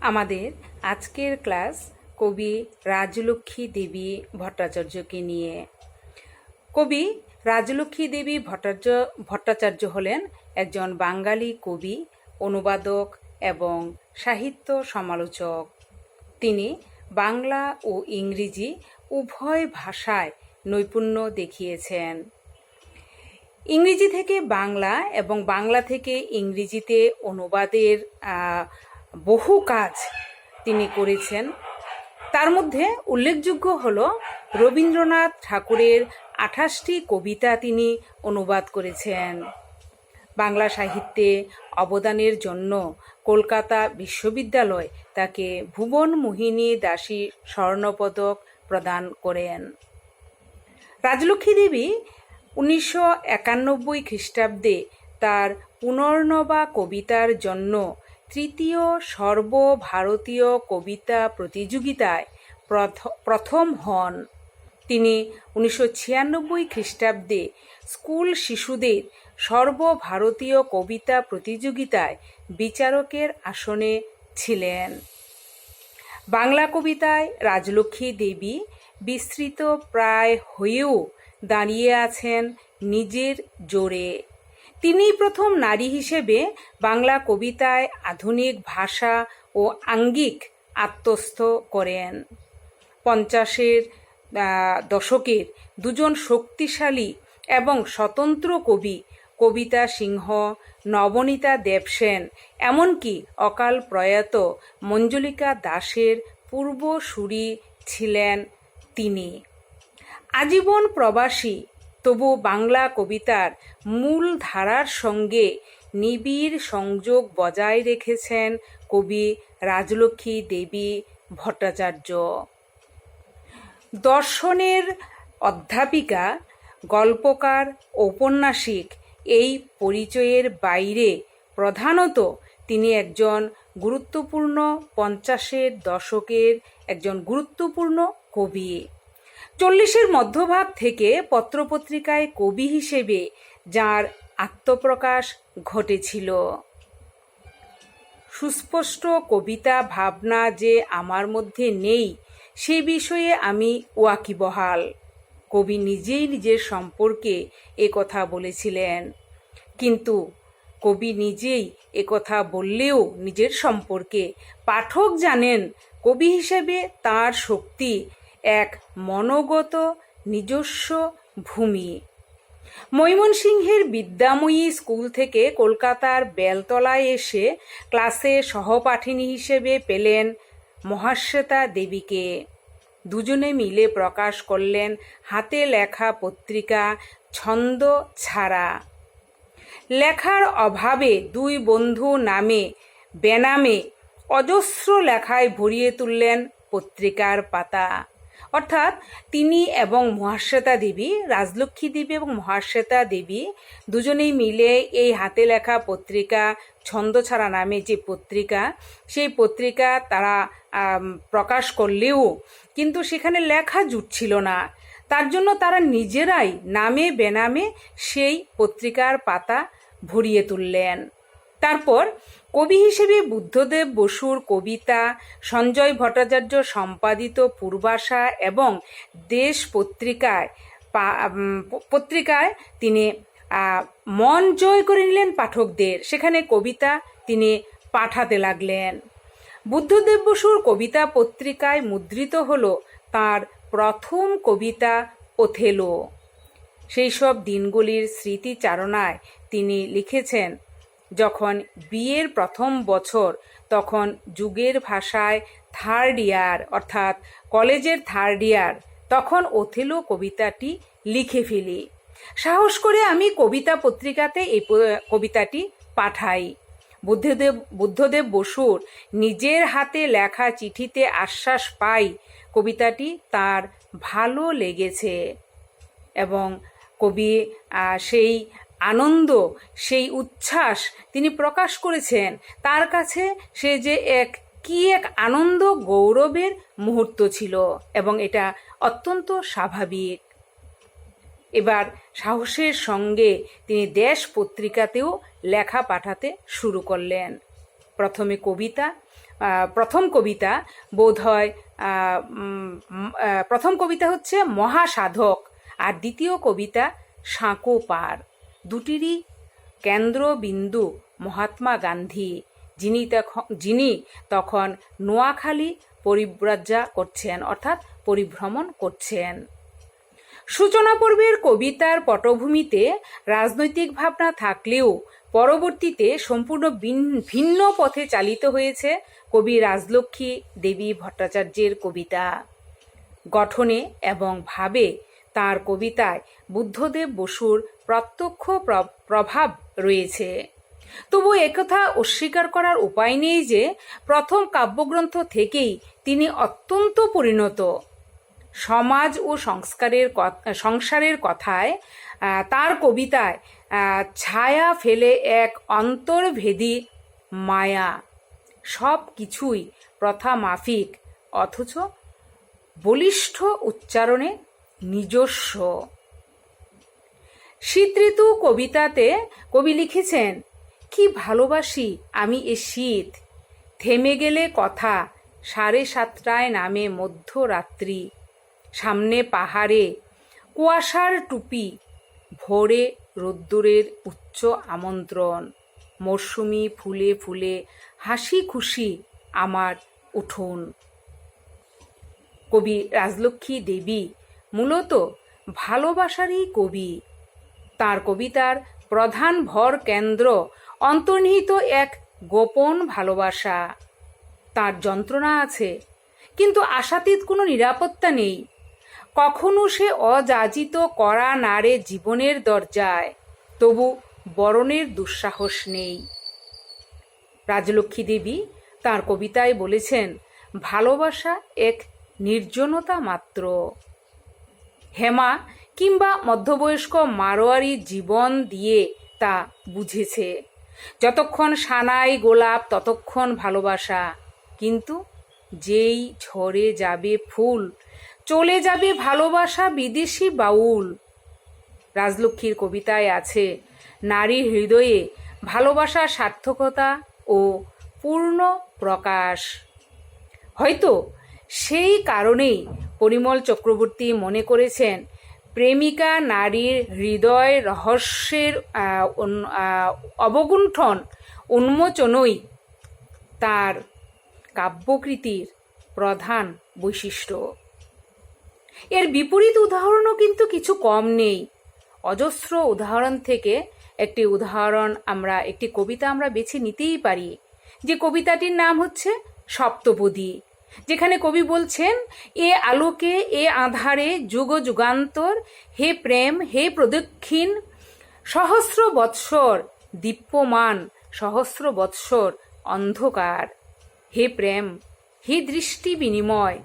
আমাদের আজকের ক্লাস কবি রাজলক্ষ্মী দেবী ভট্টাচার্যকে নিয়ে। কবি রাজলক্ষ্মী দেবী ভট্টাচার্য ভট্টাচার্য হলেন একজন বাঙালি কবি, অনুবাদক এবং সাহিত্য সমালোচক। তিনি বাংলা ও ইংরেজি উভয় ভাষায় নৈপুণ্য দেখিয়েছেন। ইংরেজি থেকে বাংলা এবং বাংলা থেকে ইংরেজিতে অনুবাদের বহু কাজ তিনি করেছেন। তার মধ্যে উল্লেখযোগ্য হল রবীন্দ্রনাথ ঠাকুরের আঠাশটি কবিতা তিনি অনুবাদ করেছেন। বাংলা সাহিত্যে অবদানের জন্য কলকাতা বিশ্ববিদ্যালয় তাকে ভুবন মোহিনী দাসী স্বর্ণপদক প্রদান করেন। রাজলক্ষ্মী দেবী উনিশশো একানব্বই খ্রিস্টাব্দে তার পুনর্নবা কবিতার জন্য তৃতীয় সর্বভারতীয় কবিতা প্রতিযোগিতায় প্রথ- প্রথম হন। তিনি উনিশশো ছিয়ানব্বই খ্রিস্টাব্দে স্কুল শিশুদের সর্বভারতীয় কবিতা প্রতিযোগিতায় বিচারকের আসনে ছিলেন। বাংলা কবিতায় রাজলক্ষ্মী দেবী বিস্তৃত প্রায় হয়েও দাঁড়িয়ে আছেন নিজের জোরে। তিনি প্রথম নারী হিসেবে বাংলা কবিতায় আধুনিক ভাষা ও আঙ্গিক আত্মস্থ করেন। পঞ্চাশের দশকের দুজন শক্তিশালী এবং স্বতন্ত্র কবি কবিতা সিংহ, নবনীতা দেবসেন, এমনকি অকাল প্রয়াত মঞ্জুলিকা দাসের পূর্বসূরি ছিলেন তিনি। আজীবন প্রবাসী তবু বাংলা কবিতার মূল ধারার সঙ্গে নিবিড় সংযোগ বজায় রেখেছেন কবি রাজলক্ষ্মী দেবী ভট্টাচার্য। দর্শনের অধ্যাপিকা, গল্পকার, ঔপন্যাসিক এই পরিচয়ের বাইরে প্রধানত তিনি একজন গুরুত্বপূর্ণ পঞ্চাশের দশকের একজন গুরুত্বপূর্ণ কবি। চল্লিশের মধ্যভাগ থেকে পত্রপত্রিকায় কবি হিসেবে যার আত্মপ্রকাশ ঘটেছিল। সুস্পষ্ট কবিতা, ভাবনা যে আমার মধ্যে নেই, সে বিষয়ে আমি ওয়াকিবহাল। কবি নিজেই নিজের সম্পর্কে এ কথা বলেছিলেন। কিন্তু কবি নিজেই এ কথা বললেও নিজের সম্পর্কে পাঠক জানেন কবি হিসেবে তার শক্তি এক মনোগত নিজস্ব ভূমি। ময়মনসিংহের বিদ্যাময়ী স্কুল থেকে কলকাতার বেলতলায় এসে ক্লাসে সহপাঠিনী হিসেবে পেলেন মহাশ্বেতা দেবীকে। দুজনে মিলে প্রকাশ করলেন হাতে লেখা পত্রিকা ছন্দ ছাড়া। লেখার অভাবে দুই বন্ধু নামে বেনামে অজস্র লেখায় ভরিয়ে তুললেন পত্রিকার পাতা। অর্থাৎ তিনি এবং মহাশ্বেতা দেবী, রাজলক্ষ্মী দেবী এবং মহাশ্বেতা দেবী দুজনেই মিলে এই হাতে লেখা পত্রিকা, ছন্দছাড়া নামে যে পত্রিকা, সেই পত্রিকা তারা প্রকাশ করলেও কিন্তু সেখানে লেখা জুটছিল না। তার জন্য তারা নিজেরাই নামে বেনামে সেই পত্রিকার পাতা ভরিয়ে তুললেন। তারপর কবি হিসেবে বুদ্ধদেব বসুর কবিতা, সঞ্জয় ভট্টাচার্য সম্পাদিত পূর্বাশা এবং দেশ পত্রিকায় পত্রিকায় তিনি মন জয় করে নিলেন পাঠকদের। সেখানে কবিতা তিনি পাঠাতে লাগলেন। বুদ্ধদেব বসুর কবিতা পত্রিকায় মুদ্রিত হল তার প্রথম কবিতা ওথেলো। সেই সব দিনগুলির স্মৃতিচারণায় তিনি লিখেছেন যখন বিয়ের প্রথম বছর, তখন যুগের ভাষায় থার্ড ইয়ার অর্থাৎ কলেজের থার্ড ইয়ার তখন ওথেলো কবিতাটি লিখে ফেলি। সাহস করে আমি কবিতা পত্রিকাতে এই কবিতাটি পাঠাই। বুদ্ধদেব বুদ্ধদেব বসুর নিজের হাতে লেখা চিঠিতে আশ্বাস পাই কবিতাটি তার ভালো লেগেছে। এবং কবি সেই আনন্দ, সেই উচ্ছ্বাস তিনি প্রকাশ করেছেন। তার কাছে সে যে এক, কি এক আনন্দ গৌরবের মুহূর্ত ছিল এবং এটা অত্যন্ত স্বাভাবিক। এবার সাহসের সঙ্গে তিনি দেশ পত্রিকাতেও লেখা পাঠাতে শুরু করলেন। প্রথমে কবিতা প্রথম কবিতা বোধ হয় প্রথম কবিতা হচ্ছে মহাসাধক আর দ্বিতীয় কবিতা সাঁকো পার দুটিরই কেন্দ্রবিন্দু মহাত্মা গান্ধী। যিনি তখন যিনি তখন নোয়াখালী পরিব্রাজা করছেন, অর্থাৎ পরিভ্রমণ করছেন। সূচনা পর্বের কবিতার পটভূমিতে রাজনৈতিক ভাবনা থাকলেও পরবর্তীতে সম্পূর্ণ ভিন- ভিন্ন পথে চালিত হয়েছে কবি রাজলক্ষ্মী দেবী ভট্টাচার্যের কবিতা। গঠনে এবং ভাবে তার কবিতায় বুদ্ধদেব বসুর প্রত্যক্ষ প্র- প্রভাব রয়েছে। তবু একথা অস্বীকার করার উপায় নেই যে, প্রথম কাব্যগ্রন্থ থেকেই তিনি অত্যন্ত পরিণত। সমাজ ও সংস্কারের সংসারের কথায় তার কবিতায় ছায়া ফেলে এক অন্তর্ভেদী মায়া। সব কিছুই প্রথা মাফিক, অথচ বলিষ্ঠ উচ্চারণে নিজস্ব। শীত ঋতু কবিতাতে কবি লিখেছেন, কি ভালোবাসি আমি এ শীত। থেমে গেলে কথা, সাড়ে সাতটায় নামে মধ্যরাত্রি। সামনে পাহাড়ে কুয়াশার টুপি, ভোরে রোদ্দুরের উচ্চ আমন্ত্রণ। মরশুমি ফুলে ফুলে হাসি খুশি আমার উঠোন। কবি রাজলক্ষ্মী দেবী মূলত ভালোবাসারই কবি। তার কবিতার প্রধান ভর কেন্দ্র অন্তর্নিহিত এক গোপন ভালোবাসা। তার যন্ত্রণা আছে, কিন্তু আশাতীত কোনো নিরাপত্তা নেই। কখনো সে অযাচিত করা নারে জীবনের দরজায়, তবু বরণের দুঃসাহস নেই। রাজলক্ষ্মী দেবী তার কবিতায় বলেছেন, ভালোবাসা এক নির্জনতা মাত্র। হেমা কিংবা মধ্যবয়স্ক মারোয়ারি জীবন দিয়ে তা বুঝেছে। যতক্ষণ সানাই গোলাপ, ততক্ষণ ভালোবাসা। কিন্তু যেই ঝরে যাবে ফুল, চলে যাবে ভালোবাসা বিদেশি বাউল। রাজলক্ষ্মীর কবিতায় আছে, নারীর হৃদয়ে ভালোবাসার সার্থকতা ও পূর্ণ প্রকাশ। হয়তো সেই কারণেই পরিমল চক্রবর্তী মনে করেছেন, প্রেমিকা নারীর হৃদয় রহস্যের অবগুণ্ঠন উন্মোচনই তার কাব্যকৃতির প্রধান বৈশিষ্ট্য। এর বিপরীত উদাহরণও কিন্তু কিছু কম নেই। অজস্র উদাহরণ থেকে একটি উদাহরণ আমরা, একটি কবিতা আমরা বেছে নিতেই পারি। যে কবিতাটির নাম হচ্ছে সপ্তপদী। যেখানে কবি বলছেন, এ আলোকে, এ আধারে যুগ যুগান্তর, হে প্রেম, হে প্রদক্ষিণ, সহস্র বৎসর দীপ্যমান, সহস্র বৎসর অন্ধকার। হে প্রেম, হে দৃষ্টি বিনিময়,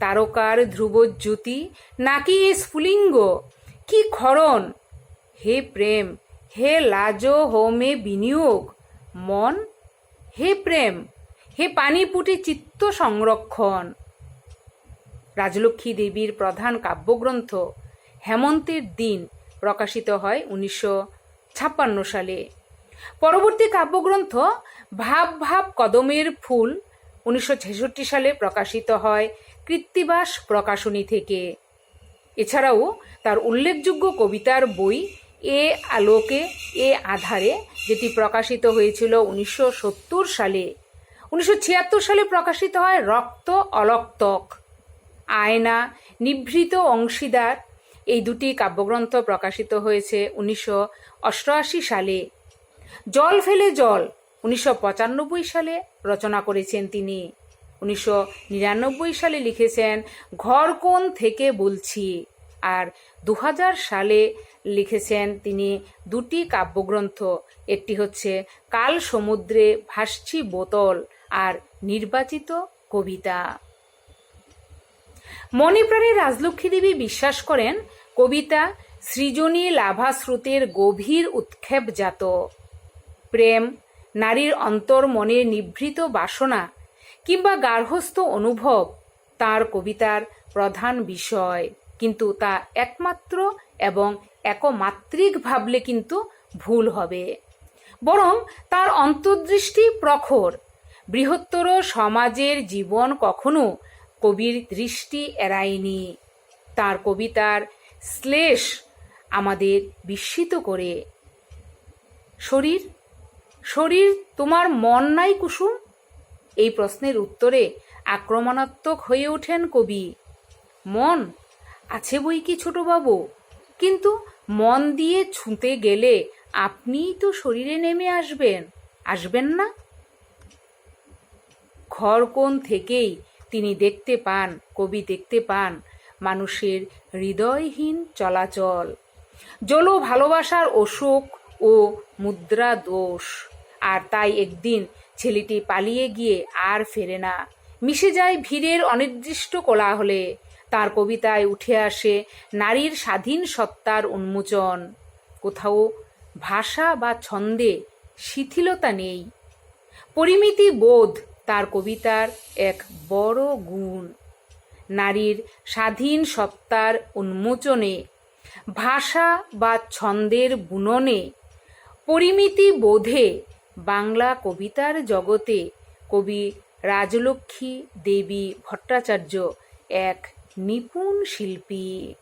তারকার ধ্রুবজ্যোতি নাকি এ স্ফুলিঙ্গ? কি ক্ষরণ? হে প্রেম, হে লাজ হোমে বিনিয়োগ, মন, হে প্রেম হে পানিপুটি চিত্ত সংরক্ষণ। রাজলক্ষ্মী দেবীর প্রধান কাব্যগ্রন্থ হেমন্তের দিন প্রকাশিত হয় উনিশশো ছাপ্পান্ন সালে। পরবর্তী কাব্যগ্রন্থ ভাব ভাব কদমের ফুল উনিশশো ছেষট্টি সালে প্রকাশিত হয় কৃত্তিবাস প্রকাশনী থেকে। এছাড়াও তার উল্লেখযোগ্য কবিতার বই এ আলোকে, এ আধারে যেটি প্রকাশিত হয়েছিল উনিশশো সত্তর সালে। উনিশশো ছিয়াত্তর সালে প্রকাশিত হয় রক্ত অলক্তক। আয়না, নিভৃত অংশীদার। এই দুটি কাব্যগ্রন্থ প্রকাশিত হয়েছে উনিশশো অষ্টআশি সালে। জল ফেলে জল, উনিশশো পঁচানব্বই সালে রচনা করেছেন তিনি। উনিশশো নিরানব্বই সালে লিখেছেন, ঘর কোন থেকে বলছি? আর দু হাজার সালে লিখেছেন তিনি দুটি কাব্যগ্রন্থ। একটি হচ্ছে, কাল সমুদ্রে ভাসছি বোতল। আর নির্বাচিত কবিতা। মণিপ্রাণী রাজলক্ষ্মী দেবী বিশ্বাস করেন, কবিতা সৃজনী লাভাশ্রুতের গভীর উৎক্ষেপজাত প্রেম, নারীর অন্তর মনের নিভৃত বাসনা কিংবা গার্হস্থ অনুভব তার কবিতার প্রধান বিষয়। কিন্তু তা একমাত্র এবং একমাত্রিক ভাবলে কিন্তু ভুল হবে। বরং তার অন্তর্দৃষ্টি প্রখর বৃহত্তর সমাজের জীবন কখনো কবির দৃষ্টি এড়ায়নি। তার কবিতার শ্লেষ আমাদের বিস্মিত করে। শরীর শরীর, তোমার মন নাই কুসুম? এই প্রশ্নের উত্তরে আক্রমণাত্মক হয়ে ওঠেন কবি। মন, আছে বই কি ছোটবাবু? কিন্তু মন দিয়ে ছুঁতে গেলে আপনিই তো শরীরে নেমে আসবেন। আসবেন না? ঘরকোণ থেকেই তিনি দেখতে পান, কবি দেখতে পান মানুষের হৃদয়হীন চলাচল। জল ভালোবাসার অসুখ ও মুদ্রা দোষ। আর তাই একদিন ছেলেটি পালিয়ে গিয়ে আর ফেরে না। মিশে যায় ভিড়ের অনির্দিষ্ট কোলাহলে। তার কবিতায় উঠে আসে নারীর স্বাধীন সত্তার উন্মোচন। কোথাও ভাষা বা ছন্দে শিথিলতা নেই। পরিমিতি বোধ তার কবিতার এক বড় গুণ। নারীর স্বাধীন সত্তার উন্মোচনে, ভাষা বা ছন্দের বুননে, পরিমিতি বোধে বাংলা কবিতার জগতে কবি রাজলক্ষ্মী দেবী ভট্টাচার্য এক নিপুণ শিল্পী।